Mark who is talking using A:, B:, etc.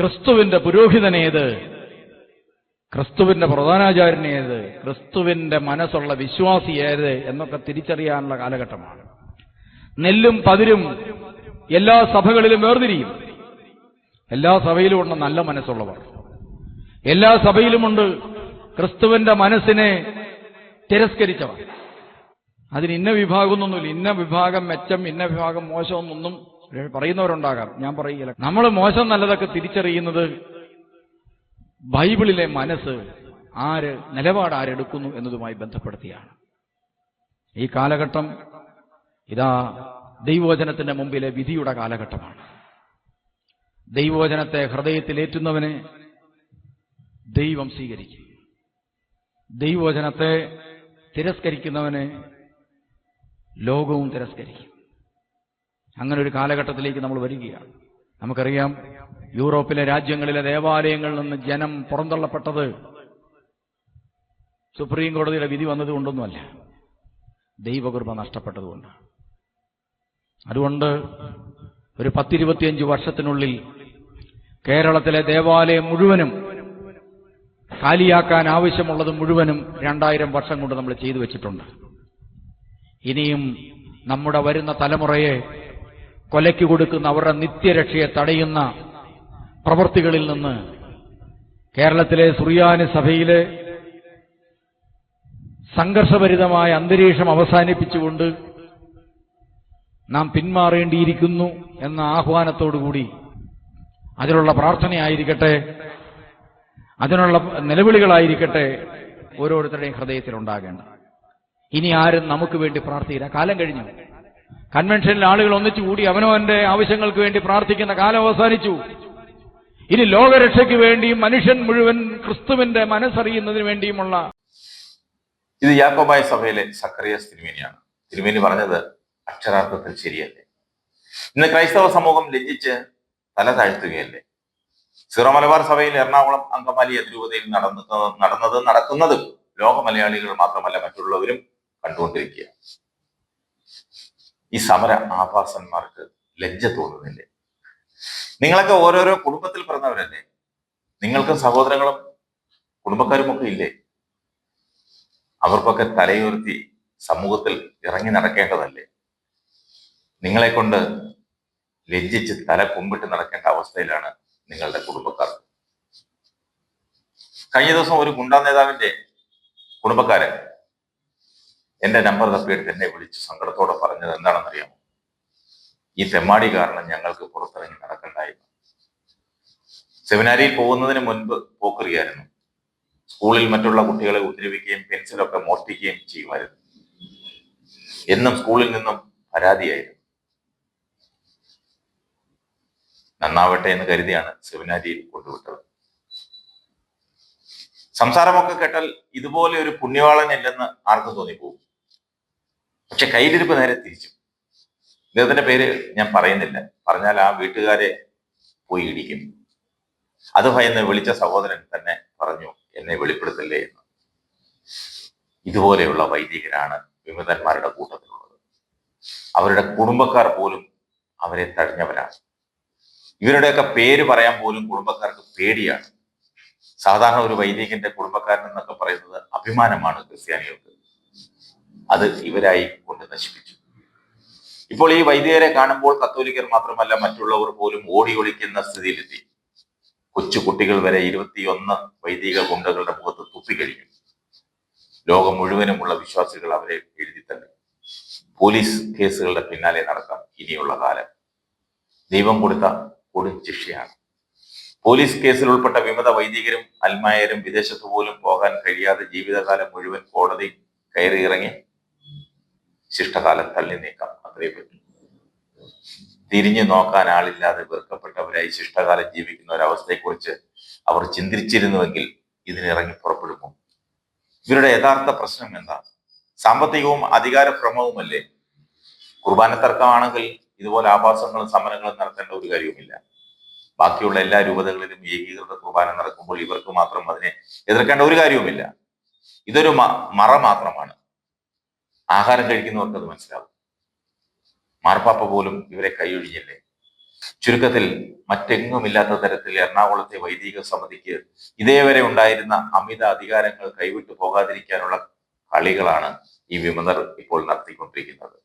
A: ക്രിസ്തുവിന്റെ പുരോഹിതനേത് ക്രിസ്തുവിന്റെ പ്രധാനാചാര്യനേത് ക്രിസ്തുവിന്റെ മനസ്സുള്ള വിശ്വാസി ഏത്? എന്നൊക്കെ തിരിച്ചറിയാനുള്ള കാലഘട്ടമാണ്. നെല്ലും പതിരും എല്ലാ സഭകളിലും വേർതിരിയും. എല്ലാ സഭയിലും ഉണ്ട് നല്ല മനസ്സുള്ളവർ. എല്ലാ സഭയിലുമുണ്ട് ക്രിസ്തുവിന്റെ മനസ്സിനെ തിരസ്കരിച്ചവർ. അതിന് ഇന്ന വിഭാഗമൊന്നുമില്ല ഇന്ന വിഭാഗം മെച്ചം ഇന്ന വിഭാഗം മോശമെന്നൊന്നും പറയുന്നവരുണ്ടാകാം. ഞാൻ പറയില്ല. നമ്മൾ മോശം നല്ലതൊക്കെ തിരിച്ചറിയുന്നത് ബൈബിളിലെ മനസ്സ് ആര് നിലപാട് ആരെടുക്കുന്നു എന്നതുമായി ബന്ധപ്പെടുത്തിയാണ്. ഈ കാലഘട്ടം ഇതാ ദൈവവചനത്തിന്റെ മുമ്പിലെ വിധിയുടെ കാലഘട്ടമാണ്. ദൈവവചനത്തെ ഹൃദയത്തിലേറ്റുന്നവനെ ദൈവം സ്വീകരിക്കും. ദൈവവചനത്തെ തിരസ്കരിക്കുന്നവനെ ലോകവും തിരസ്കരിക്കും. അങ്ങനെ ഒരു കാലഘട്ടത്തിലേക്ക് നമ്മൾ വരികയാണ്. നമുക്കറിയാം യൂറോപ്പിലെ രാജ്യങ്ങളിലെ ദേവാലയങ്ങളിൽ നിന്ന് ജനം പുറന്തള്ളപ്പെട്ടത് സുപ്രീം കോടതിയുടെ വിധി വന്നതുകൊണ്ടൊന്നുമല്ല. ദൈവകൃപ നഷ്ടപ്പെട്ടതുകൊണ്ട്. അതുകൊണ്ട് ഒരു പത്തിരുപത്തിയഞ്ച് വർഷത്തിനുള്ളിൽ കേരളത്തിലെ ദേവാലയം മുഴുവനും കാലിയാക്കാൻ ആവശ്യമുള്ളത് മുഴുവനും രണ്ടായിരം വർഷം കൊണ്ട് നമ്മൾ ചെയ്തു വെച്ചിട്ടുണ്ട്. ഇനിയും നമ്മുടെ വരുന്ന തലമുറയെ കൊലയ്ക്ക് കൊടുക്കുന്ന അവരുടെ നിത്യരക്ഷയെ തടയുന്ന പ്രവൃത്തികളിൽ നിന്ന് കേരളത്തിലെ സുറിയാനി സഭയിലെ സംഘർഷഭരിതമായ അന്തരീക്ഷം അവസാനിപ്പിച്ചുകൊണ്ട് നാം പിന്മാറേണ്ടിയിരിക്കുന്നു എന്ന ആഹ്വാനത്തോടുകൂടി അതിനുള്ള പ്രാർത്ഥനയായിരിക്കട്ടെ അതിനുള്ള നിലവിളികളായിരിക്കട്ടെ ഓരോരുത്തരുടെയും ഹൃദയത്തിലുണ്ടാകേണ്ട ഇനി ആരും നമുക്ക് വേണ്ടി പ്രാർത്ഥിക്കില്ല കാലം കഴിഞ്ഞു. കൺവെൻഷനിൽ ആളുകൾ ഒന്നിച്ചു കൂടി അവനവന്റെ ആവശ്യങ്ങൾക്ക് വേണ്ടി പ്രാർത്ഥിക്കുന്ന കാലം അവസാനിച്ചു. ഇനി ലോകരക്ഷയ്ക്ക് വേണ്ടിയും മനുഷ്യൻ മുഴുവൻ ക്രിസ്തുവിന്റെ മനസ്സറിയുന്നതിന് വേണ്ടിയുമുള്ള
B: ഇത് യാക്കോബായ സഭയിലെ സക്കറിയസ് തിരുമേനിയാണ്. തിരുമേനി പറഞ്ഞത് അക്ഷരാർത്ഥത്തിൽ ശരിയല്ലേ? ഇന്ന് ക്രൈസ്തവ സമൂഹം ലജ്ജിച്ച് തല താഴ്ത്തുകയല്ലേ? സിറോ മലബാർ സഭയിൽ എറണാകുളം അങ്കമാലി അതിരൂപതയിൽ നടന്നത് നടന്നത് നടക്കുന്നതും ലോക മലയാളികൾ മാത്രമല്ല മറ്റുള്ളവരും കണ്ടുകൊണ്ടിരിക്കുക ഈ സമര ആഭാസന്മാർക്ക് ലജ്ജ തോന്നുന്നില്ലേ? നിങ്ങളൊക്കെ ഓരോരോ കുടുംബത്തിൽ പിറന്നവരല്ലേ? നിങ്ങൾക്കും സഹോദരങ്ങളും കുടുംബക്കാരും ഒക്കെ ഇല്ലേ? അവർക്കൊക്കെ തലയുയർത്തി സമൂഹത്തിൽ ഇറങ്ങി നടക്കേണ്ടതല്ലേ? നിങ്ങളെ കൊണ്ട് ലജ്ജിച്ച് തല കുമ്പിട്ട് നടക്കേണ്ട അവസ്ഥയിലാണ് നിങ്ങളുടെ കുടുംബക്കാർ. കഴിഞ്ഞ ദിവസം ഒരു ഗുണ്ടാ നേതാവിന്റെ കുടുംബക്കാരൻ എന്റെ നമ്പർ തപ്പിയെടുത്ത് എന്നെ വിളിച്ച് സങ്കടത്തോടെ പറഞ്ഞത് എന്താണെന്നറിയാമോ? ഈ തെമ്മാടി കാരണം ഞങ്ങൾക്ക് പുറത്തിറങ്ങി നടക്കണ്ടായിരുന്നു. സെമിനാരിയിൽ പോകുന്നതിന് മുൻപ് പോക്കറിയായിരുന്നു. സ്കൂളിൽ മറ്റുള്ള കുട്ടികളെ ഉപദ്രവിക്കുകയും പെൻസിലൊക്കെ മോഷ്ടിക്കുകയും ചെയ്യുമായിരുന്നു. എന്നും സ്കൂളിൽ നിന്നും പരാതിയായിരുന്നു. നന്നാവട്ടെ എന്ന് കരുതിയാണ് സെമിനാരിയിൽ കൊണ്ടുവിട്ടത്. സംസാരമൊക്കെ കേട്ടാൽ ഇതുപോലെ ഒരു പുണ്യവാളൻ ഇല്ലെന്ന് ആർക്കും തോന്നിപ്പോകും. പക്ഷെ കയ്യിലിരിപ്പ് നേരെ തിരിച്ചു. ഇദ്ദേഹത്തിന്റെ പേര് ഞാൻ പറയുന്നില്ല. പറഞ്ഞാൽ ആ വീട്ടുകാരെ പോയി ഇടിക്കും. അത് ഭയന്ന് വിളിച്ച സഹോദരൻ തന്നെ പറഞ്ഞു എന്നെ വെളിപ്പെടുത്തല്ലേ എന്ന്. ഇതുപോലെയുള്ള വൈദികരാണ് വിമതന്മാരുടെ കൂട്ടത്തിലുള്ളത്. അവരുടെ കുടുംബക്കാർ പോലും അവരെ തഴഞ്ഞവരാണ് ഇവരുടെയൊക്കെ പേര് പറയാൻ പോലും കുടുംബക്കാർക്ക് പേടിയാണ്. സാധാരണ ഒരു വൈദികന്റെ കുടുംബക്കാരൻ എന്നൊക്കെ പറയുന്നത് അഭിമാനമാണ് ക്രിസ്ത്യാനികൾക്ക്. അത് ഇവരായി കൊണ്ട് നശിപ്പിച്ചു. ഇപ്പോൾ ഈ വൈദികരെ കാണുമ്പോൾ കത്തോലിക്കർ മാത്രമല്ല മറ്റുള്ളവർ പോലും ഓടി ഒളിക്കുന്ന സ്ഥിതിയിലെത്തി. കൊച്ചു കുട്ടികൾ വരെ ഇരുപത്തിയൊന്ന് വൈദിക ഗുണ്ടകളുടെ മുഖത്ത് തുപ്പിക്കഴിഞ്ഞു. ലോകം മുഴുവനുമുള്ള വിശ്വാസികൾ അവരെ എഴുതി തള്ളി. പോലീസ് കേസുകളുടെ പിന്നാലെ നടക്കാം ഇനിയുള്ള കാലം. ദൈവം കൊടുത്ത കൊടും ശിക്ഷയാണ്. പോലീസ് കേസിൽ ഉൾപ്പെട്ട വിമത വൈദികരും അൽമായരും വിദേശത്ത് പോലും പോകാൻ കഴിയാതെ ജീവിതകാലം മുഴുവൻ കോടതി കയറി ഇറങ്ങി ശിഷ്ടകാലം തള്ളി നീക്കാം അത്രേ പറ്റൂ. തിരിഞ്ഞു നോക്കാൻ ആളില്ലാതെ വെറുക്കപ്പെട്ടവരായി ശിഷ്ടകാലം ജീവിക്കുന്ന ഒരവസ്ഥയെക്കുറിച്ച് അവർ ചിന്തിച്ചിരുന്നുവെങ്കിൽ ഇതിനിറങ്ങി പുറപ്പെടുമോ? ഇവരുടെ യഥാർത്ഥ പ്രശ്നം എന്താ? സാമ്പത്തികവും അധികാരഭ്രമവുമല്ലേ കുർബാന തർക്കമാണെങ്കിൽ ഇതുപോലെ ആഭാസങ്ങളും സമരങ്ങളും നടത്തേണ്ട ഒരു കാര്യവുമില്ല. ബാക്കിയുള്ള എല്ലാ രൂപതകളിലും ഏകീകൃത കുർബാന നടക്കുമ്പോൾ ഇവർക്ക് മാത്രം അതിനെ എതിർക്കേണ്ട ഒരു കാര്യവുമില്ല. ഇതൊരു മറ മാത്രമാണ്. ആഹാരം കഴിക്കുന്നവർക്ക് അത് മനസ്സിലാവും. മാർപ്പാപ്പ പോലും ഇവരെ കൈയൊഴിഞ്ഞില്ലേ? ചുരുക്കത്തിൽ മറ്റെങ്ങുമില്ലാത്ത തരത്തിൽ എറണാകുളത്തെ വൈദിക സമിതിക്ക് ഇതേവരെ ഉണ്ടായിരുന്ന അമിത അധികാരങ്ങൾ കൈവിട്ടു പോകാതിരിക്കാനുള്ള കളികളാണ് ഈ വിമതർ ഇപ്പോൾ നടത്തിക്കൊണ്ടിരിക്കുന്നത്.